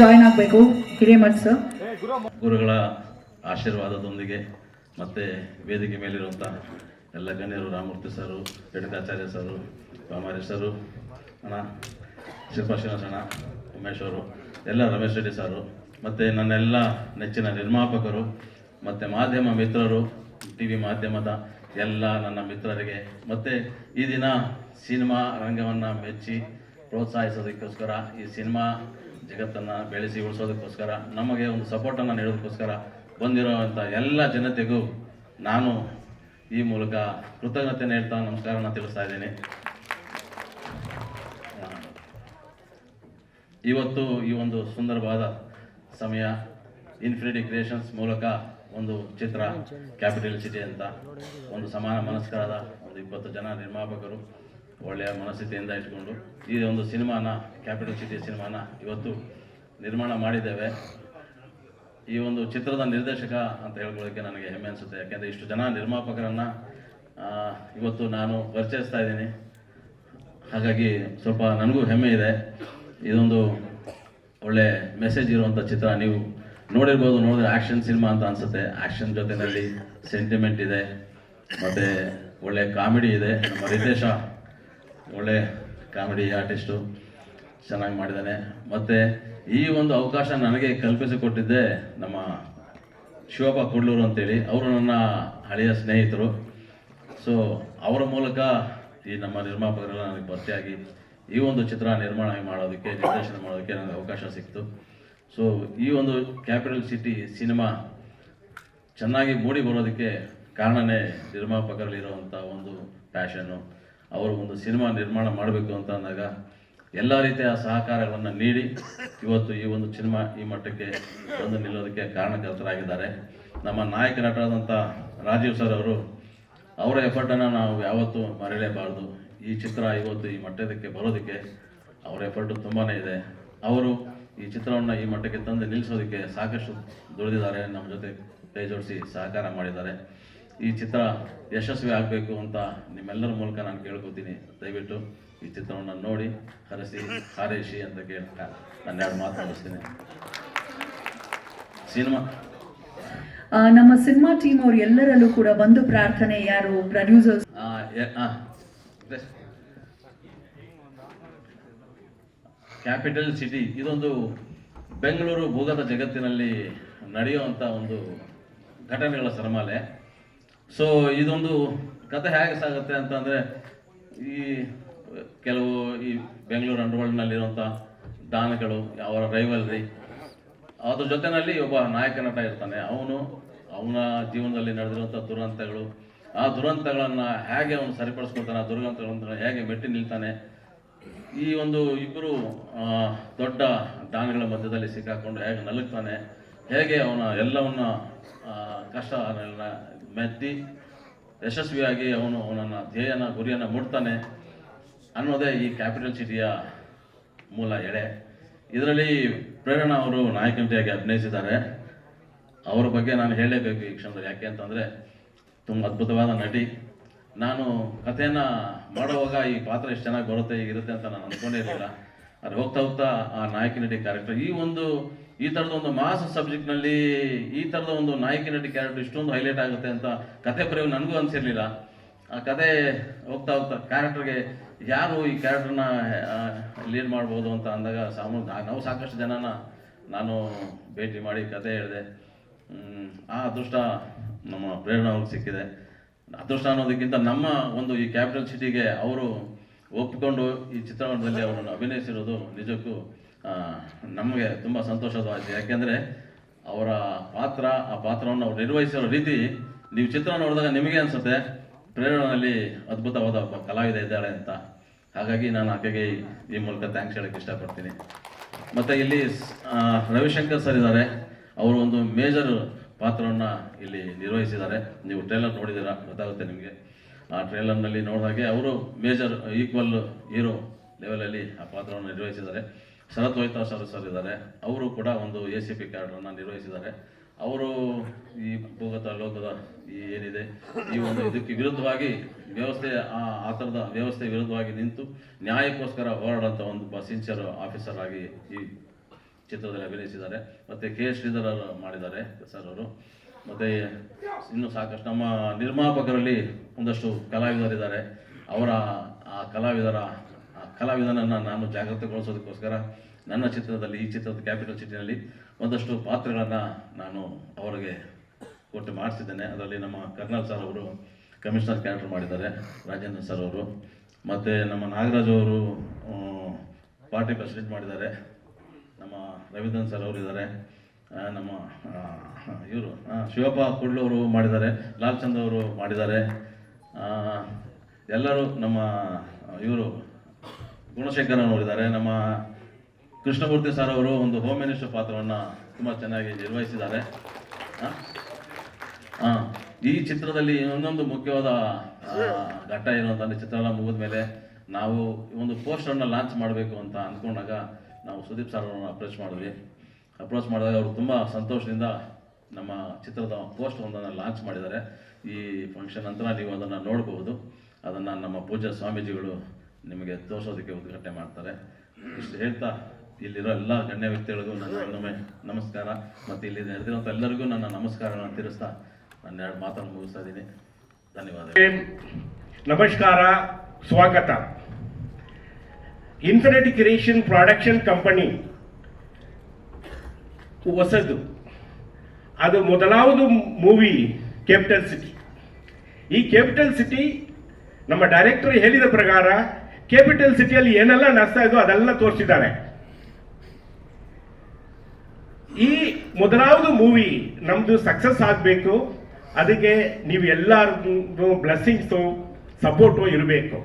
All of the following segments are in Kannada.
ಜಾಯ್ನ್ ಆಗಬೇಕು. ಹಿರೇಮಠ್ ಸರ್ ಗುರುಗಳ ಆಶೀರ್ವಾದದೊಂದಿಗೆ ಮತ್ತೆ ವೇದಿಕೆ ಮೇಲಿರುವಂಥ ಎಲ್ಲ ಗಣ್ಯರು, ರಾಮಮೂರ್ತಿ ಸರು ಎಡಕಾಚಾರ್ಯ ಸರು ಕಾಮಾರಿ ಸರು ಅಣ್ಣ ಶಿಲ್ಪಾ ಶ್ರೀನಿವಾಸಣ್ಣ ಉಮೇಶ್ ಅವರು, ಎಲ್ಲ ರಮೇಶ್ ರೆಡ್ಡಿ ಸರು ಮತ್ತು ನನ್ನೆಲ್ಲ ನೆಚ್ಚಿನ ನಿರ್ಮಾಪಕರು, ಮತ್ತು ಮಾಧ್ಯಮ ಮಿತ್ರರು ಟಿ ವಿ ಮಾಧ್ಯಮದ ಎಲ್ಲ ನನ್ನ ಮಿತ್ರರಿಗೆ, ಮತ್ತು ಈ ದಿನ ಸಿನಿಮಾ ರಂಗವನ್ನು ಮೆಚ್ಚಿ ಪ್ರೋತ್ಸಾಹಿಸೋದಕ್ಕೋಸ್ಕರ ಈ ಸಿನಿಮಾ ಜಗತ್ತನ್ನು ಬೆಳೆಸಿ ಉಳಿಸೋದಕ್ಕೋಸ್ಕರ ನಮಗೆ ಒಂದು ಸಪೋರ್ಟನ್ನು ನೀಡೋದಕ್ಕೋಸ್ಕರ ಬಂದಿರೋವಂಥ ಎಲ್ಲ ಜನತೆಗೂ ನಾನು ಈ ಮೂಲಕ ಕೃತಜ್ಞತೆ ಹೇಳ್ತಾ ನಮಸ್ಕಾರನ ತಿಳಿಸ್ತಾ ಇದ್ದೀನಿ. ಇವತ್ತು ಈ ಒಂದು ಸುಂದರವಾದ ಸಮಯ ಇನ್ಫಿನಿಟಿ ಕ್ರಿಯೇಷನ್ಸ್ ಮೂಲಕ ಒಂದು ಚಿತ್ರ ಕ್ಯಾಪಿಟಲ್ ಸಿಟಿ ಅಂತ ಒಂದು ಸಮಾನ ಮನಸ್ಕರಾದ ಒಂದು ಇಪ್ಪತ್ತು ಜನ ನಿರ್ಮಾಪಕರು ಒಳ್ಳೆಯ ಮನಸ್ಥಿತಿಯಿಂದ ಇಟ್ಕೊಂಡು ಈ ಒಂದು ಸಿನಿಮಾನ, ಕ್ಯಾಪಿಟಲ್ ಸಿಟಿ ಸಿನಿಮಾನ ಇವತ್ತು ನಿರ್ಮಾಣ ಮಾಡಿದ್ದೇವೆ. ಈ ಒಂದು ಚಿತ್ರದ ನಿರ್ದೇಶಕ ಅಂತ ಹೇಳ್ಕೊಳ್ಳೋಕ್ಕೆ ನನಗೆ ಹೆಮ್ಮೆ ಅನಿಸುತ್ತೆ. ಯಾಕೆಂದರೆ ಇಷ್ಟು ಜನ ನಿರ್ಮಾಪಕರನ್ನು ಇವತ್ತು ನಾನು ಪರಿಚಯಿಸ್ತಾ ಇದ್ದೀನಿ. ಹಾಗಾಗಿ ಸ್ವಲ್ಪ ನನಗೂ ಹೆಮ್ಮೆ ಇದೆ. ಇದೊಂದು ಒಳ್ಳೆ ಮೆಸೇಜ್ ಇರುವಂಥ ಚಿತ್ರ. ನೀವು ನೋಡಿರ್ಬೋದು, ನೋಡಿದ್ರೆ ಆ್ಯಕ್ಷನ್ ಸಿನಿಮಾ ಅಂತ ಅನಿಸುತ್ತೆ. ಆ್ಯಕ್ಷನ್ ಜೊತೆಯಲ್ಲಿ ಸೆಂಟಿಮೆಂಟ್ ಇದೆ. ಮತ್ತು ಒಳ್ಳೆ ಕಾಮಿಡಿ ಇದೆ. ನಮ್ಮ ರಿತೇಶ ಒಳ್ಳೆ ಕಾಮಿಡಿ ಆರ್ಟಿಸ್ಟು, ಚೆನ್ನಾಗಿ ಮಾಡಿದ್ದಾನೆ ಮತ್ತು ಈ ಒಂದು ಅವಕಾಶ ನನಗೆ ಕಲ್ಪಿಸಿಕೊಟ್ಟಿದ್ದೆ ನಮ್ಮ ಶಿವಪ್ಪ ಕುಡ್ಲೂರು ಅಂತೇಳಿ. ಅವರು ನನ್ನ ಹಳೆಯ ಸ್ನೇಹಿತರು. ಸೊ ಅವರ ಮೂಲಕ ಈ ನಮ್ಮ ನಿರ್ಮಾಪಕರೆಲ್ಲ ನನಗೆ ಭರ್ತಿಯಾಗಿ ಈ ಒಂದು ಚಿತ್ರ ನಿರ್ಮಾಣ ಮಾಡೋದಕ್ಕೆ, ನಿರ್ದೇಶನ ಮಾಡೋದಕ್ಕೆ ನನಗೆ ಅವಕಾಶ ಸಿಕ್ತು. ಸೊ ಈ ಒಂದು ಕ್ಯಾಪಿಟಲ್ ಸಿಟಿ ಸಿನಿಮಾ ಚೆನ್ನಾಗಿ ಮೂಡಿ ಬರೋದಕ್ಕೆ ಕಾರಣನೇ ನಿರ್ಮಾಪಕರಲ್ಲಿರುವಂಥ ಒಂದು ಪ್ಯಾಷನ್ನು ಅವರು ಒಂದು ಸಿನಿಮಾ ನಿರ್ಮಾಣ ಮಾಡಬೇಕು ಅಂತ ಅಂದಾಗ ಎಲ್ಲ ರೀತಿಯ ಸಹಕಾರಗಳನ್ನು ನೀಡಿ ಇವತ್ತು ಈ ಒಂದು ಸಿನಿಮಾ ಈ ಮಟ್ಟಕ್ಕೆ ಬಂದು ನಿಲ್ಲೋದಕ್ಕೆ ಕಾರಣಕರ್ತರಾಗಿದ್ದಾರೆ. ನಮ್ಮ ನಾಯಕ ನಟರಾದಂಥ ರಾಜೀವ್ ಸರ್ ಅವರು ಅವರ ಎಫರ್ಟನ್ನು ನಾವು ಯಾವತ್ತೂ ಮರೆಯಲೇಬಾರ್ದು. ಈ ಚಿತ್ರ ಇವತ್ತು ಈ ಮಟ್ಟದಕ್ಕೆ ಬರೋದಕ್ಕೆ ಅವರ ಎಫರ್ಟು ತುಂಬಾ ಇದೆ. ಅವರು ಈ ಚಿತ್ರವನ್ನು ಈ ಮಟ್ಟಕ್ಕೆ ತಂದು ನಿಲ್ಲಿಸೋದಕ್ಕೆ ಸಾಕಷ್ಟು ದುಡಿದಿದ್ದಾರೆ. ನಮ್ಮ ಜೊತೆ ಕೈ ಜೋಡಿಸಿ ಸಹಕಾರ ಮಾಡಿದ್ದಾರೆ. ಈ ಚಿತ್ರ ಯಶಸ್ವಿ ಆಗಬೇಕು ಅಂತ ನಿಮ್ಮೆಲ್ಲರ ಮೂಲಕ ನಾನು ಕೇಳ್ಕೊತೀನಿ. ದಯವಿಟ್ಟು ಈ ಚಿತ್ರವನ್ನು ನೋಡಿ ಕರೆಸಿ ಹಾರೈಸಿ ಅಂತ ಕೇಳ್ತಾ ನಾನು ಎರಡು ಮಾತನಾಡಿಸ್ತೀನಿ ಸಿನಿಮಾ. ನಮ್ಮ ಸಿನಿಮಾ ಟೀಮ್ ಅವರು ಎಲ್ಲರಲ್ಲೂ ಕೂಡ ಬಂದು ಪ್ರಾರ್ಥನೆ ಯಾರು ಪ್ರೊಡ್ಯೂಸರ್ಸ್ ಕ್ಯಾಪಿಟಲ್ ಸಿಟಿ ಇದೊಂದು ಬೆಂಗಳೂರು ಭೂಗತ ಜಗತ್ತಿನಲ್ಲಿ ನಡೆಯುವಂಥ ಒಂದು ಘಟನೆಗಳ ಸರಮಾಲೆ. ಸೊ ಇದೊಂದು ಕತೆ ಹೇಗೆ ಸಾಗುತ್ತೆ ಅಂತಂದರೆ, ಈ ಕೆಲವು ಈ ಬೆಂಗಳೂರು ಅಂಡರ್ವರ್ಲ್ಡ್ನಲ್ಲಿರುವಂಥ ಡಾನ್ಗಳು ಅವರ ರೈವಲ್ರಿ ಅದ್ರ ಜೊತೆನಲ್ಲಿ ಒಬ್ಬ ನಾಯಕ ನಟ ಇರ್ತಾನೆ. ಅವನು ಅವನ ಜೀವನದಲ್ಲಿ ನಡೆದಿರುವಂಥ ದುರಂತಗಳು, ಆ ದುರಂತಗಳನ್ನು ಹೇಗೆ ಅವನು ಸರಿಪಡಿಸ್ಕೊಳ್ತಾನೆ, ಆ ದುರಂತಗಳನ್ನು ಹೇಗೆ ಮೆಟ್ಟಿ ನಿಲ್ತಾನೆ, ಈ ಒಂದು ಇಬ್ಬರು ದೊಡ್ಡ ಡಾನ್ಗಳ ಮಧ್ಯದಲ್ಲಿ ಸಿಕ್ಕಾಕೊಂಡು ಹೇಗೆ ನಲುಗ್ತಾನೆ, ಹೇಗೆ ಅವನ ಎಲ್ಲವನ್ನ ಕಷ್ಟ ಮೆತ್ತಿ ಯಶಸ್ವಿಯಾಗಿ ಅವನು ಅವನನ್ನ ಧ್ಯೇಯನ, ಗುರಿಯನ್ನು ಮುಟ್ತಾನೆ ಅನ್ನೋದೇ ಈ ಕ್ಯಾಪಿಟಲ್ ಸಿಟಿಯ ಮೂಲ ಎಳೆ ಇದರಲ್ಲಿ ಪ್ರೇರಣಾ ಅವರು ನಾಯಕನಟಿಯಾಗಿ ಅಭಿನಯಿಸಿದ್ದಾರೆ. ಅವರ ಬಗ್ಗೆ ನಾನು ಹೇಳಲೇಬೇಕು ಈ ಕ್ಷಣದಲ್ಲಿ. ಯಾಕೆ ಅಂತಂದರೆ ತುಂಬ ಅದ್ಭುತವಾದ ನಟಿ. ನಾನು ಕಥೆಯನ್ನು ಮಾಡುವಾಗ ಈ ಪಾತ್ರ ಎಷ್ಟು ಚೆನ್ನಾಗಿ ಬರುತ್ತೆ, ಹೀಗಿರುತ್ತೆ ಅಂತ ನಾನು ಅಂದ್ಕೊಂಡೇ ಇರಲಿಲ್ಲ ಅದು ಹೋಗ್ತಾ ಹೋಗ್ತಾ ಆ ನಾಯಕಿ ನಟಿ ಕ್ಯಾರೆಕ್ಟರ್ ಈ ಒಂದು ಈ ಥರದ ಒಂದು ಮಾಸ್ ಸಬ್ಜೆಕ್ಟ್ನಲ್ಲಿ ಈ ಥರದ ಒಂದು ನಾಯಕಿ ನಟಿ ಕ್ಯಾರೆಕ್ಟರ್ ಇಷ್ಟೊಂದು ಹೈಲೈಟ್ ಆಗುತ್ತೆ ಅಂತ ಕತೆ ಬರೆಯೋ ನನಗೂ ಅನಿಸಿರಲಿಲ್ಲ. ಆ ಕತೆ ಹೋಗ್ತಾ ಹೋಗ್ತಾ ಕ್ಯಾರೆಕ್ಟರ್ಗೆ ಯಾರು ಈ ಕ್ಯಾರೆಕ್ಟರ್ನ ಲೀಡ್ ಮಾಡ್ಬೋದು ಅಂತ ಅಂದಾಗ ಸಾಮೂ ನಾವು ಸಾಕಷ್ಟು ಜನನ ನಾನು ಭೇಟಿ ಮಾಡಿ ಕತೆ ಹೇಳಿದೆ. ಆ ಅದೃಷ್ಟ ನಮ್ಮ ಪ್ರೇರಣೆ ಅವ್ರಿಗೆ ಸಿಕ್ಕಿದೆ. ಅದೃಷ್ಟ ಅನ್ನೋದಕ್ಕಿಂತ ನಮ್ಮ ಒಂದು ಈ ಕ್ಯಾಪಿಟಲ್ ಸಿಟಿಗೆ ಅವರು ಒಪ್ಪಿಕೊಂಡು ಈ ಚಿತ್ರರಂಗದಲ್ಲಿ ಅವರನ್ನು ಅಭಿನಯಿಸಿರೋದು ನಿಜಕ್ಕೂ ನಮಗೆ ತುಂಬ ಸಂತೋಷವಾಯಿತು. ಯಾಕೆಂದರೆ ಅವರ ಪಾತ್ರ, ಆ ಪಾತ್ರವನ್ನು ಅವ್ರು ನಿರ್ವಹಿಸಿರೋ ರೀತಿ ನೀವು ಚಿತ್ರ ನೋಡಿದಾಗ ನಿಮಗೆ ಅನಿಸುತ್ತೆ, ಪ್ರೇರಣೆಯಲ್ಲಿ ಅದ್ಭುತವಾದ ಒಬ್ಬ ಕಲಾವಿದ ಇದ್ದಾಳೆ ಅಂತ. ಹಾಗಾಗಿ ನಾನು ಆಕೆಗೆ ಈ- ಮೂಲಕ ಥ್ಯಾಂಕ್ಸ್ ಹೇಳೋಕ್ಕೆ ಇಷ್ಟಪಡ್ತೀನಿ. ಮತ್ತು ಇಲ್ಲಿ ರವಿಶಂಕರ್ ಸರ್ ಇದ್ದಾರೆ. ಅವರು ಒಂದು ಮೇಜರ್ ಪಾತ್ರವನ್ನು ಇಲ್ಲಿ ನಿರ್ವಹಿಸಿದ್ದಾರೆ. ನೀವು ಟ್ರೇಲರ್ ನೋಡಿದ್ದೀರಾ? ಗೊತ್ತಾಗುತ್ತೆ ನಿಮಗೆ. ಆ ಟ್ರೇಲರ್ನಲ್ಲಿ ನೋಡಿದಾಗೆ ಅವರು ಮೇಜರ್ ಈಕ್ವಲ್ ಹೀರೋ ಲೆವೆಲಲ್ಲಿ ಆ ಪಾತ್ರವನ್ನು ನಿರ್ವಹಿಸಿದ್ದಾರೆ. ಶರತ್ ವೈತಾ ಸರ್ ಸರ್ ಇದ್ದಾರೆ ಅವರು ಕೂಡ ಒಂದು ಎ ಸಿ ಪಿ ಕಾರ್ಡನ್ನು ನಿರ್ವಹಿಸಿದ್ದಾರೆ. ಅವರು ಈ ಭೂಗತ ಲೋಕದ ಈ ಏನಿದೆ, ಈ ಒಂದು ಇದಕ್ಕೆ ವಿರುದ್ಧವಾಗಿ ವ್ಯವಸ್ಥೆ, ಆ ಥರದ ವ್ಯವಸ್ಥೆ ವಿರುದ್ಧವಾಗಿ ನಿಂತು ನ್ಯಾಯಕ್ಕೋಸ್ಕರ ಹೋರಾಡೋಂಥ ಒಂದು ಒಬ್ಬ ಸಿನ್ಸಿಯರ್ ಆಫೀಸರ್ ಆಗಿ ಈ ಚಿತ್ರದಲ್ಲಿ ಅಭಿನಯಿಸಿದ್ದಾರೆ. ಮತ್ತು ಕೆ. ಎಸ್ ಶ್ರೀಧರ್ ಮಾಡಿದ್ದಾರೆ ಸರ್ ಅವರು. ಮತ್ತು ಇನ್ನು ಸಾಕಷ್ಟು ನಮ್ಮ ನಿರ್ಮಾಪಕರಲ್ಲಿ ಒಂದಷ್ಟು ಕಲಾವಿದರಿದ್ದಾರೆ. ಅವರ, ಆ, ಕಲಾವಿದರ ಕಲಾವಿದನನ್ನು ನಾನು ಜಾಗೃತಗೊಳಿಸೋದಕ್ಕೋಸ್ಕರ ನನ್ನ ಚಿತ್ರದಲ್ಲಿ, ಈ ಚಿತ್ರದ ಕ್ಯಾಪಿಟಲ್ ಸಿಟಿನಲ್ಲಿ ಒಂದಷ್ಟು ಪಾತ್ರಗಳನ್ನು ನಾನು ಅವರಿಗೆ ಕೊಟ್ಟು ಮಾಡಿಸಿದ್ದೇನೆ. ಅದರಲ್ಲಿ ನಮ್ಮ ಕರ್ನಲ್ ಸರ್ ಅವರು ಕಮಿಷನರ್ ಕ್ಯಾರೆಕ್ಟರ್ ಮಾಡಿದ್ದಾರೆ, ರಾಜೇಂದ್ರ ಸರ್ ಅವರು. ಮತ್ತು ನಮ್ಮ ನಾಗರಾಜ್ ಅವರು ಪಾರ್ಟಿ ಪ್ರೆಸಿಡೆಂಟ್ ಮಾಡಿದ್ದಾರೆ. ನಮ್ಮ ರವೀಂದ್ರನ್ ಸರ್ ಅವರು ಇದ್ದಾರೆ. ನಮ್ಮ ಇವರು ಶಿವಪ್ಪ ಕುಡ್ಲವರು ಮಾಡಿದ್ದಾರೆ, ಲಾಲ್ ಚಂದ್ ಅವರು ಮಾಡಿದ್ದಾರೆ. ಎಲ್ಲರೂ ನಮ್ಮ, ಇವರು ಗುಣಶೇಖರ್ ನೋಡಿದ್ದಾರೆ. ನಮ್ಮ ಕೃಷ್ಣಮೂರ್ತಿ ಸರ್ ಅವರು ಒಂದು ಹೋಮ್ ಮಿನಿಸ್ಟರ್ ಪಾತ್ರವನ್ನು ತುಂಬ ಚೆನ್ನಾಗಿ ನಿರ್ವಹಿಸಿದ್ದಾರೆ? ಆ, ಈ ಚಿತ್ರದಲ್ಲಿ ಇನ್ನೊಂದು ಮುಖ್ಯವಾದ ಘಟ್ಟ ಏನು ಅಂತಂದ್ರೆ ಚಿತ್ರ ಎಲ್ಲ ಮುಗಿದ ಮೇಲೆ ನಾವು ಒಂದು ಪೋಸ್ಟರ್ನ ಲಾಂಚ್ ಮಾಡಬೇಕು ಅಂತ ಅಂದ್ಕೊಂಡಾಗ ನಾವು ಸುದೀಪ್ ಸರ್ ಅವರನ್ನು ಅಪ್ರೋಚ್ ಮಾಡಿದ್ವಿ. ಅಪ್ರೋಚ್ ಮಾಡಿದಾಗ ಅವರು ತುಂಬ ಸಂತೋಷದಿಂದ ನಮ್ಮ ಚಿತ್ರದ ಪೋಸ್ಟ್ ಒಂದನ್ನು ಲಾಂಚ್ ಮಾಡಿದ್ದಾರೆ. ಈ ಫಂಕ್ಷನ್ ನಂತರ ನೀವು ಅದನ್ನು ನೋಡಬಹುದು. ಅದನ್ನು ನಮ್ಮ ಪೂಜಾ ಸ್ವಾಮೀಜಿಗಳು ನಿಮಗೆ ತೋರಿಸೋದಕ್ಕೆ ಉದ್ಘಾಟನೆ ಮಾಡ್ತಾರೆ. ಇಷ್ಟು ಹೇಳ್ತಾ, ಇಲ್ಲಿರೋ ಎಲ್ಲ ಗಣ್ಯ ವ್ಯಕ್ತಿಗಳಿಗೂ ನನ್ನ ನಮಸ್ಕಾರ. ಮತ್ತು ಇಲ್ಲಿ ನೆರೆದಿರೋಂಥ ಎಲ್ಲರಿಗೂ ನನ್ನ ನಮಸ್ಕಾರಗಳನ್ನು ತಿಳಿಸ್ತಾ ನನ್ನ ಎರಡು ಮಾತನ್ನು ಮುಗಿಸ್ತಾ ಇದ್ದೀನಿ. ಧನ್ಯವಾದ ನಮಸ್ಕಾರ, ಸ್ವಾಗತ. ಇನ್ಫಿನಿಟಿ ಕ್ರಿಯೇಷನ್ ಪ್ರೊಡಕ್ಷನ್ ಕಂಪನಿ ಹೊಸದು. ಅದು ಮೊದಲಾವುದು ಮೂವಿ ಕ್ಯಾಪಿಟಲ್ ಸಿಟಿ ಈ ಕ್ಯಾಪಿಟಲ್ ಸಿಟಿ ನಮ್ಮ ಡೈರೆಕ್ಟರ್ ಹೇಳಿದ ಪ್ರಕಾರ ಕ್ಯಾಪಿಟಲ್ ಸಿಟಿಯಲ್ಲಿ ಏನೆಲ್ಲ ನಡೆಸ್ತಾ ಇದೋ ಅದೆಲ್ಲ ತೋರಿಸಿದ್ದಾರೆ ಈ ಮೊದಲಾವುದು ಮೂವಿ ನಮ್ದು ಸಕ್ಸಸ್ ಆಗಬೇಕು, ಅದಕ್ಕೆ ನೀವು ಎಲ್ಲರಿಗೂ ಬ್ಲೆಸ್ಸಿಂಗ್ಸು ಸಪೋರ್ಟು ಇರಬೇಕು.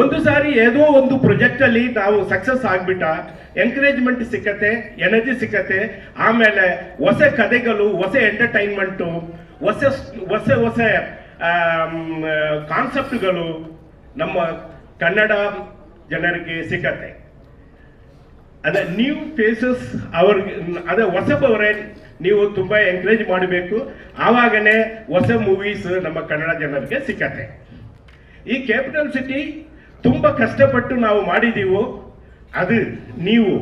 ಒಂದು ಸಾರಿ ಏನೋ ಒಂದು ಪ್ರೊಜೆಕ್ಟಲ್ಲಿ ನಾವು ಸಕ್ಸಸ್ ಆಗ್ಬಿಟ್ಟ ಎನ್ಕರೇಜ್ಮೆಂಟ್ ಸಿಕ್ಕತ್ತೆ ಎನರ್ಜಿ ಸಿಕ್ಕತ್ತೆ, ಆಮೇಲೆ ಹೊಸ ಕಥೆಗಳು ಹೊಸ ಎಂಟರ್ಟೈನ್ಮೆಂಟು ಹೊಸ ಹೊಸ ಹೊಸ ಕಾನ್ಸೆಪ್ಟ್ಗಳು ನಮ್ಮ ಕನ್ನಡ ಜನರಿಗೆ ಸಿಕ್ಕತ್ತೆ. ಅದ ನ್ಯೂ ಫೇಸಸ್ ಅವ್ರಿಗೆ ಅದ ಹೊಸಬವರೇ ನೀವು ತುಂಬಾ ಎಂಕರೇಜ್ ಮಾಡಬೇಕು. ಆವಾಗನೇ ಹೊಸ ಮೂವೀಸ್ ನಮ್ಮ ಕನ್ನಡ ಜನರಿಗೆ ಸಿಕ್ಕತ್ತೆ. ಈ ಕ್ಯಾಪಿಟಲ್ ಸಿಟಿ ತುಂಬಾ ಕಷ್ಟಪಟ್ಟು ನಾವು ಮಾಡಿದೀವು, ಅದು ನೀವು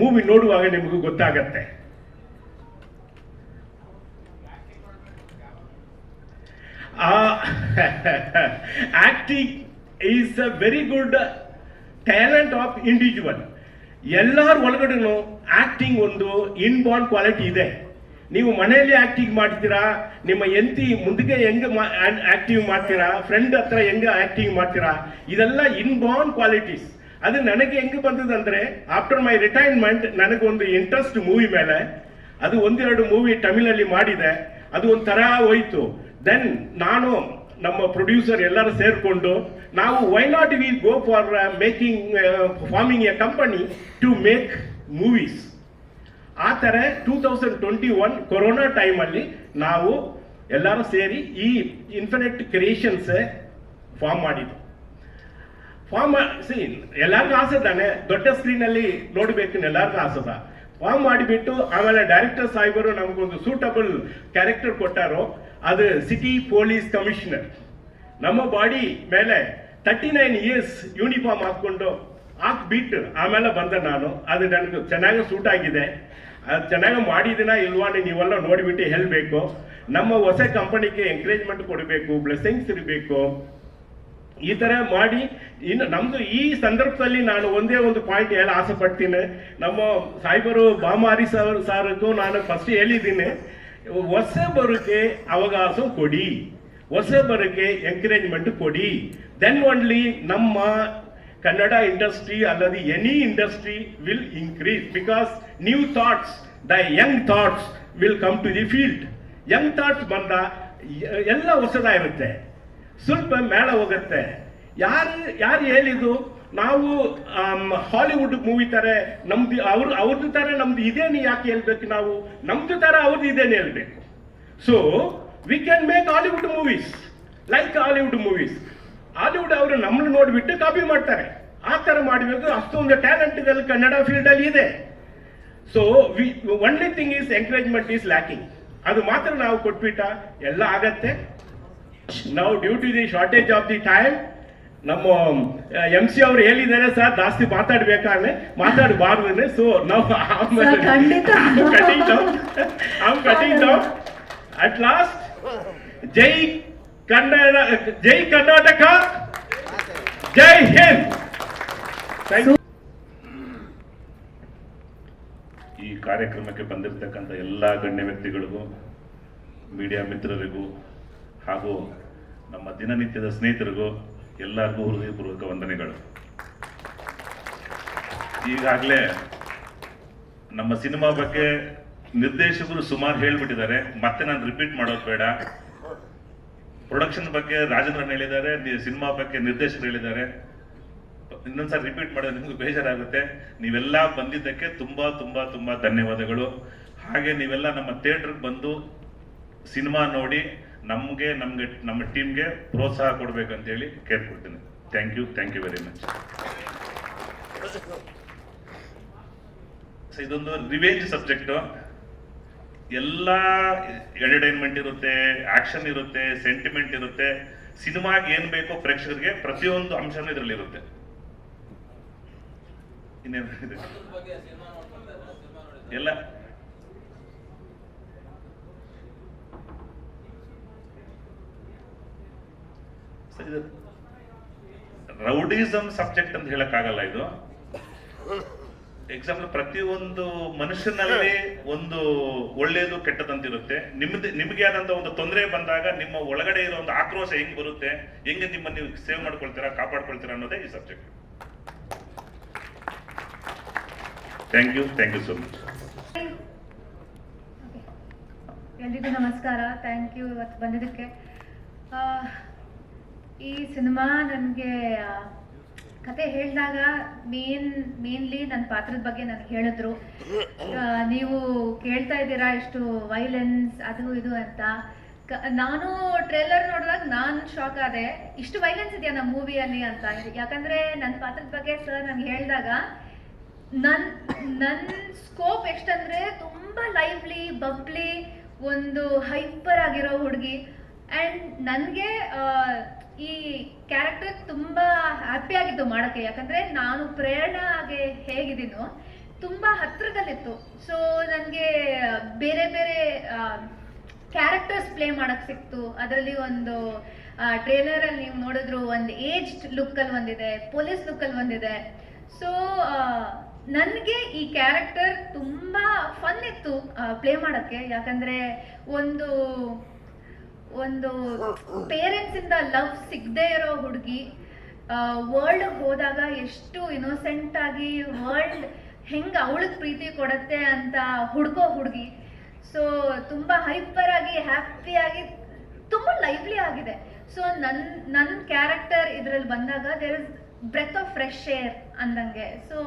ಮೂವಿ ನೋಡುವಾಗ ನಿಮಗೂ ಗೊತ್ತಾಗತ್ತೆ. Acting is a very good talent of individual ಎಲ್ಲರ ಒಳಗಡೆನೂ ಆಕ್ಟಿಂಗ್ ಒಂದು ಇನ್ಬಾರ್ನ್ ಕ್ವಾಲಿಟಿ ಇದೆ. ನೀವು ಮನೆಯಲ್ಲಿ ಆಕ್ಟಿಂಗ್ ಮಾಡ್ತೀರಾ? ನಿಮ್ಮ ಎಂತಿ ಮುಂದಕ್ಕೆ ಹೆಂಗೆ ಆಕ್ಟಿವ್ ಮಾಡ್ತೀರಾ? ಫ್ರೆಂಡ್ ಹತ್ರ ಹೆಂಗ ಆಕ್ಟಿಂಗ್ ಮಾಡ್ತೀರಾ? ಇದೆಲ್ಲ ಇನ್ಬಾರ್ನ್ ಕ್ವಾಲಿಟೀಸ್ ಅದು ನನಗೆ ಹೆಂಗ್ ಬಂದದಂದ್ರೆ ಆಫ್ಟರ್ ಮೈ ರಿಟೈರ್ಮೆಂಟ್ ನನಗೊಂದು ಇಂಟ್ರೆಸ್ಟ್ ಮೂವಿ ಮೇಲೆ, ಅದು ಒಂದೆರಡು ಮೂವಿ ತಮಿಳಲ್ಲಿ ಮಾಡಿದೆ, ಅದು ಒಂಥರ ಹೋಯ್ತು. ದೆನ್ ನಾನು ನಮ್ಮ ಪ್ರೊಡ್ಯೂಸರ್ ಎಲ್ಲರೂ ಸೇರಿಕೊಂಡು ನಾವು why not we go for making forming a company to make movies ಆ ಥರ two thousand twenty one corona ಟೈಮಲ್ಲಿ ನಾವು ಎಲ್ಲರೂ ಸೇರಿ ಈ ಇನ್ಫಿನಿಟ್ ಕ್ರಿಯೇಷನ್ಸ್ ಫಾರ್ಮ್ ಮಾಡಿದ್ದು ಫಾರ್ಮ್ ಸಿ ಎಲ್ಲರಿಗೂ ಆಸೆ ತಾನೆ, ದೊಡ್ಡ ಸ್ಕ್ರೀನಲ್ಲಿ ನೋಡಬೇಕು ಎಲ್ಲರಿಗೂ ಆಸದ ಫಾರ್ಮ್ ಮಾಡಿಬಿಟ್ಟು ಆಮೇಲೆ ಡೈರೆಕ್ಟರ್ ಸಾಹೇಬರು ನಮಗೊಂದು ಸೂಟಬಲ್ ಕ್ಯಾರೆಕ್ಟರ್ ಕೊಟ್ಟಾರೋ ಅದು ಸಿಟಿ ಪೊಲೀಸ್ ಕಮಿಷನರ್ ನಮ್ಮ ಬಾಡಿ ಮೇಲೆ ತರ್ಟಿ ನೈನ್ ಇಯರ್ಸ್ ಯೂನಿಫಾರ್ಮ್ ಹಾಕ್ಕೊಂಡು ಹಾಕ್ಬಿಟ್ಟು ಆಮೇಲೆ ಬಂದೆ ನಾನು. ಅದು ನನಗೆ ಚೆನ್ನಾಗಿ ಸೂಟ್ ಆಗಿದೆ. ಅದು ಚೆನ್ನಾಗಿ ಮಾಡಿದಿನ ಇಲ್ವಾ ನೀವೆಲ್ಲ ನೋಡಿಬಿಟ್ಟು ಹೇಳಬೇಕು. ನಮ್ಮ ಹೊಸ ಕಂಪನಿಗೆ ಎಂಕರೇಜ್ಮೆಂಟ್ ಕೊಡಬೇಕು ಬ್ಲೆಸ್ಸಿಂಗ್ಸ್ ಇರಬೇಕು. ಈ ಥರ ಮಾಡಿ ಇನ್ನು ನಮ್ಮದು ಈ ಸಂದರ್ಭದಲ್ಲಿ ನಾನು ಒಂದೇ ಒಂದು ಪಾಯಿಂಟ್ ಹೇಳ ಆಸೆ ಪಡ್ತೀನಿ ನಮ್ಮ ಸಾಹೇಬರು ಬಾಮಾರಿ ಸರ್ ಸಾರಕ್ಕೂ ನಾನು ಫಸ್ಟ್ ಹೇಳಿದ್ದೀನಿ. ಹೊಸ ಬರೋಕೆ ಅವಕಾಶ ಕೊಡಿ. ಹೊಸ ಬರೋಕೆ ಎಂಕರೇಜ್ಮೆಂಟ್ ಕೊಡಿ. ದೆನ್ ಓನ್ಲಿ ನಮ್ಮ ಕನ್ನಡ ಇಂಡಸ್ಟ್ರಿ ಅಲ್ಲದೆ any industry will increase because new thoughts the young thoughts will come to the field young thoughts ಬಂದ, ಎಲ್ಲ ಹೊಸದಾಗಿರುತ್ತೆ ಸ್ವಲ್ಪ ಮೇಳ ಹೋಗುತ್ತೆ. ಯಾರು ಯಾರು ಹೇಳಿದ್ದು? ನಾವು ಹಾಲಿವುಡ್ ಮೂವಿ ತರ ನಮ್ದು ಅವ್ರ ಅವ್ರದ್ದು ತರ ನಮ್ದು ಇದೇನು ಯಾಕೆ ಹೇಳ್ಬೇಕು ನಾವು? ನಮ್ದು ತರ ಅವ್ರದ್ದು ಇದೇನು ಹೇಳ್ಬೇಕು? So we can make Hollywood movies like Hollywood movies Hollywood ಅವರು ನಮ್ಮನ್ನು ನೋಡಿಬಿಟ್ಟು ಕಾಪಿ ಮಾಡ್ತಾರೆ. ಆ ತರ ಮಾಡಬೇಕು ಅಷ್ಟೊಂದು ಇದೆ ಕನ್ನಡ ಫೀಲ್ಡ್ ಅಲ್ಲಿ ಇದೆ. So we only thing is encouragement is lacking ಅದು ಮಾತ್ರ ನಾವು ಕೊಟ್ಬಿಟ್ಟ, ಎಲ್ಲ ಆಗತ್ತೆ. ನಾವು due to the shortage of the time ನಮ್ಮ ಎಂ ಸಿ ಅವರು ಹೇಳಿದ್ದಾರೆ ಸರ್ ಜಾಸ್ತಿ ಮಾತಾಡ್ಬೇಕಾದ್ರೆ ಮಾತಾಡಬಾರ್ದು ಸೊ ನಾವು ಕಟಿಂಗ್ ಡೌನ್ ಅಟ್ ಲಾಸ್ಟ್ ಜೈ ಕನ್ನಡ ಜೈ ಕರ್ನಾಟಕ ಜೈ ಹಿಂದ್. ಈ ಕಾರ್ಯಕ್ರಮಕ್ಕೆ ಬಂದಿರತಕ್ಕಂಥ ಎಲ್ಲ ಗಣ್ಯ ವ್ಯಕ್ತಿಗಳಿಗೂ ಮೀಡಿಯಾ ಮಿತ್ರರಿಗೂ ಹಾಗೂ ನಮ್ಮ ದಿನನಿತ್ಯದ ಸ್ನೇಹಿತರಿಗೂ ಎಲ್ಲರಿಗೂ ಹೃದಯಪೂರ್ವಕ ವಂದನೆಗಳು. ಈಗಾಗಲೇ ನಮ್ಮ ಸಿನಿಮಾ ಬಗ್ಗೆ ನಿರ್ದೇಶಕರು ಸುಮಾರು ಹೇಳ್ಬಿಟ್ಟಿದ್ದಾರೆ. ಮತ್ತೆ ನಾನು ರಿಪೀಟ್ ಮಾಡೋದು ಬೇಡ. ಪ್ರೊಡಕ್ಷನ್ ಬಗ್ಗೆ ರಾಜೇಂದ್ರನ್ ಹೇಳಿದ್ದಾರೆ. ಸಿನಿಮಾ ಬಗ್ಗೆ ನಿರ್ದೇಶಕರು ಹೇಳಿದ್ದಾರೆ. ಇನ್ನೊಂದ್ಸಾರಿ ರಿಪೀಟ್ ಮಾಡಿದ್ರೆ ನಿಮ್ಗೆ ಬೇಜಾರಾಗುತ್ತೆ. ನೀವೆಲ್ಲ ಬಂದಿದ್ದಕ್ಕೆ ತುಂಬಾ ತುಂಬಾ ತುಂಬಾ ಧನ್ಯವಾದಗಳು. ಹಾಗೆ ನೀವೆಲ್ಲ ನಮ್ಮ ಥಿಯೇಟರ್ಗೆ ಬಂದು ಸಿನಿಮಾ ನೋಡಿ ನಮ್ಗೆ ನಮಗೆ ನಮ್ಮ ಟೀಮ್ಗೆ ಪ್ರೋತ್ಸಾಹ ಕೊಡಬೇಕಂತೇಳಿ ಕೇಳ್ಕೊಡ್ತೀನಿ thank you thank you very much ಇದೊಂದು ರಿವೇಂಜ್ ಸಬ್ಜೆಕ್ಟು ಎಲ್ಲ ಎಂಟರ್ಟೈನ್ಮೆಂಟ್ ಇರುತ್ತೆ ಆಕ್ಷನ್ ಇರುತ್ತೆ ಸೆಂಟಿಮೆಂಟ್ ಇರುತ್ತೆ. ಸಿನಿಮಾಗೆ ಏನು ಬೇಕೋ ಪ್ರೇಕ್ಷಕರಿಗೆ ಪ್ರತಿಯೊಂದು ಅಂಶನೂ ಇದರಲ್ಲಿ ಇರುತ್ತೆ. ಇನ್ನೇನು? ಎಲ್ಲ ರೌಡಿಸಮ್ ಸಬ್ಜೆಕ್ಟ್ ಅಂತ ಹೇಳಕ್ಕಾಗಲ್ಲ ಇದು. ಎಕ್ಸಾಂಪಲ್ ಪ್ರತಿಯೊಂದು ಮನುಷ್ಯನಲ್ಲಿ ಒಂದು ಒಳ್ಳೆಯದು ಕೆಟ್ಟದಂತಿರುತ್ತೆ. ನಿಮ್ದು, ನಿಮಗೆ ಆದಂತ ಒಂದು ತೊಂದರೆ ಬಂದಾಗ ನಿಮ್ಮ ಒಳಗಡೆ ಇರೋ ಒಂದು ಆಕ್ರೋಶ ಹೆಂಗ್ ಬರುತ್ತೆ? ಹೆಂಗೆ ನಿಮ್ಮ ನೀವು ಸೇವ್ ಮಾಡ್ಕೊಳ್ತೀರಾ, ಕಾಪಾಡ್ಕೊಳ್ತೀರಾ ಅನ್ನೋದೇ ಈ subject. Thank you thank you so much ಎಲ್ರಿಗೂ ನಮಸ್ಕಾರ. ಥ್ಯಾಂಕ್ ಯು ಇವತ್ತು ಬಂದಿದ್ದಕ್ಕೆ. ಈ ಸಿನಿಮಾ ನನಗೆ ಕತೆ ಹೇಳಿದಾಗ ಮೇನ್, ಮೇನ್ಲಿ ನನ್ನ ಪಾತ್ರದ ಬಗ್ಗೆ ನನಗೆ ಹೇಳಿದ್ರು. ನೀವು ಕೇಳ್ತಾ ಇದ್ದೀರಾ ಇಷ್ಟು ವೈಲೆನ್ಸ್ ಅದು, ಇದು ಅಂತ. ನಾನು ಟ್ರೇಲರ್ ನೋಡಿದಾಗ ನಾನು ಶಾಕ್ ಆದೆ, ಇಷ್ಟು ವೈಲೆನ್ಸ್ ಇದೆಯಾ ನಮ್ಮ ಮೂವಿಯಲ್ಲಿ ಅಂತ ಯಾಕಂದ್ರೆ ನನ್ನ ಪಾತ್ರದ ಬಗ್ಗೆ ಸರ್ ನನಗೆ ಹೇಳಿದಾಗ ನನ್ನ ನನ್ನ ಸ್ಕೋಪ್ ಎಷ್ಟಂದ್ರೆ ತುಂಬ ಲೈವ್ಲಿ ಬಬ್ಲಿ ಒಂದು ಹೈಪರ್ ಆಗಿರೋ ಹುಡುಗಿ. ಆ್ಯಂಡ್ ನನಗೆ ಈ ಕ್ಯಾರೆಕ್ಟರ್ ತುಂಬಾ ಹ್ಯಾಪಿ ಆಗಿತ್ತು ಮಾಡೋಕ್ಕೆ ಯಾಕಂದ್ರೆ ನಾನು ಪ್ರೇರಣಾಗೆ ಹೇಗಿದ್ದೀನೋ ತುಂಬಾ ಹತ್ರದಲ್ಲಿತ್ತು. ಸೊ ನನಗೆ ಬೇರೆ ಬೇರೆ ಕ್ಯಾರೆಕ್ಟರ್ಸ್ ಪ್ಲೇ ಮಾಡಕ್ ಸಿಕ್ತು. ಅದರಲ್ಲಿ ಒಂದು ಟ್ರೇಲರ್ ಅಲ್ಲಿ ನೀವು ನೋಡಿದ್ರು ಒಂದು ಏಜ್ಡ್ ಲುಕ್ ಅಲ್ಲಿ ಒಂದಿದೆ ಪೊಲೀಸ್ ಲುಕ್ ಅಲ್ಲಿ ಒಂದಿದೆ. ಸೊ ನನಗೆ ಈ ಕ್ಯಾರೆಕ್ಟರ್ ತುಂಬಾ ಫನ್ ಇತ್ತು ಪ್ಲೇ ಮಾಡಕ್ಕೆ. ಯಾಕಂದ್ರೆ ಒಂದು ಒಂದು ಪೇರೆಂಟ್ಸ್ ಇಂದ ಲವ್ ಸಿಗದೆ ಇರೋ ಹುಡುಗಿ ವರ್ಲ್ಡ್ ಹೋದಾಗ ಎಷ್ಟು ಇನೋಸೆಂಟ್ ಆಗಿ ವರ್ಲ್ಡ್ ಹೆಂಗ್ ಅವಳಿಗೆ ಪ್ರೀತಿ ಕೊಡತ್ತೆ ಅಂತ ಹುಡುಗೋ ಹುಡುಗಿ. ಸೊ ತುಂಬಾ ಹೈಪರ್ ಆಗಿ ಹ್ಯಾಪಿ ಆಗಿ ತುಂಬಾ ಲೈವ್ಲಿ ಆಗಿದೆ. ಸೊ ನನ್ ನನ್ನ ಕ್ಯಾರೆಕ್ಟರ್ ಇದ್ರಲ್ಲಿ ಬಂದಾಗ there is breath of fresh air ಅಂದಂಗೆ. ಸೊ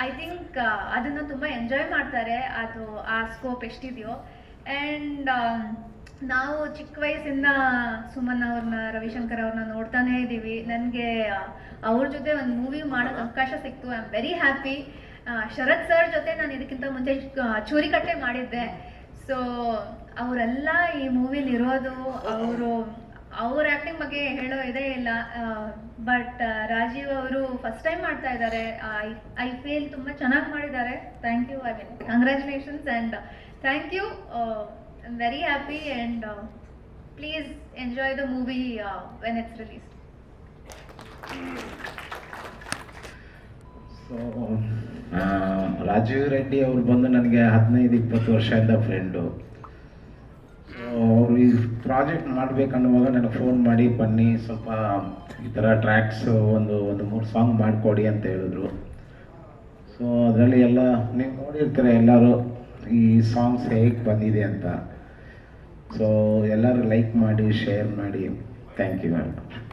ಐ ಥಿಂಕ್ ಅದನ್ನ ತುಂಬಾ ಎಂಜಾಯ್ ಮಾಡ್ತಾರೆ. ಅದು ಆ ಸ್ಕೋಪ್ ಎಷ್ಟಿದೆಯೋ. ಆ್ಯಂಡ್ ನಾವು ಚಿಕ್ಕ ವಯಸ್ಸಿಂದ ಸುಮನ್ ಅವ್ರನ್ನ ರವಿಶಂಕರ್ ಅವ್ರನ್ನ ನೋಡ್ತಾನೆ ಇದ್ದೀವಿ. ನನಗೆ ಅವ್ರ ಜೊತೆ ಒಂದು ಮೂವಿ ಮಾಡೋಕ್ಕೆ ಅವಕಾಶ ಸಿಕ್ತು. I am very happy Sharath sir ಜೊತೆ ನಾನು ಇದಕ್ಕಿಂತ ಮುಂಚೆ ಚೂರಿ ಚೂರಿಕಟ್ಟೆ ಮಾಡಿದ್ದೆ. ಸೊ ಅವರೆಲ್ಲ ಈ ಮೂವಿಲಿ ಇರೋದು, ಅವರು, ಅವ್ರ ಆಕ್ಟಿಂಗ್ ಬಗ್ಗೆ ಹೇಳೋ ಇದೇ ಇಲ್ಲ. ಬಟ್ ರಾಜೀವ್ ಅವರು ಫಸ್ಟ್ ಟೈಮ್ ಮಾಡ್ತಾ ಇದ್ದಾರೆ. ಐ ಫೀಲ್ ತುಂಬ ಚೆನ್ನಾಗಿ ಮಾಡಿದ್ದಾರೆ. Thank you I mean congratulations and thank you I am very happy and please enjoy the movie when it's release so Rajeev Reddy ಅವ್ರು ಬಂದು ನನಗೆ ಹದಿನೈದು, ಇಪ್ಪತ್ತು ವರ್ಷದಿಂದ ಫ್ರೆಂಡು ಸೊ ಅವರು ಈ ಪ್ರಾಜೆಕ್ಟ್ ಮಾಡಬೇಕನ್ನುವಾಗ ನನಗೆ ಫೋನ್ ಮಾಡಿ, ಬನ್ನಿ, ಸ್ವಲ್ಪ ಈ ಥರ ಟ್ರ್ಯಾಕ್ಸು ಒಂದು ಒಂದು ಮೂರು ಸಾಂಗ್ ಮಾಡಿಕೊಡಿ ಅಂತ ಹೇಳಿದ್ರು. ಸೊ ಅದರಲ್ಲಿ ಎಲ್ಲ ನೀವು ನೋಡಿರ್ತೀರ ಎಲ್ಲರೂ ಈ ಸಾಂಗ್ಸ್ ಹೇಗೆ ಬಂದಿದೆ ಅಂತ. ಸೊ ಎಲ್ಲರೂ ಲೈಕ್ ಮಾಡಿ ಶೇರ್ ಮಾಡಿ. Thank you very much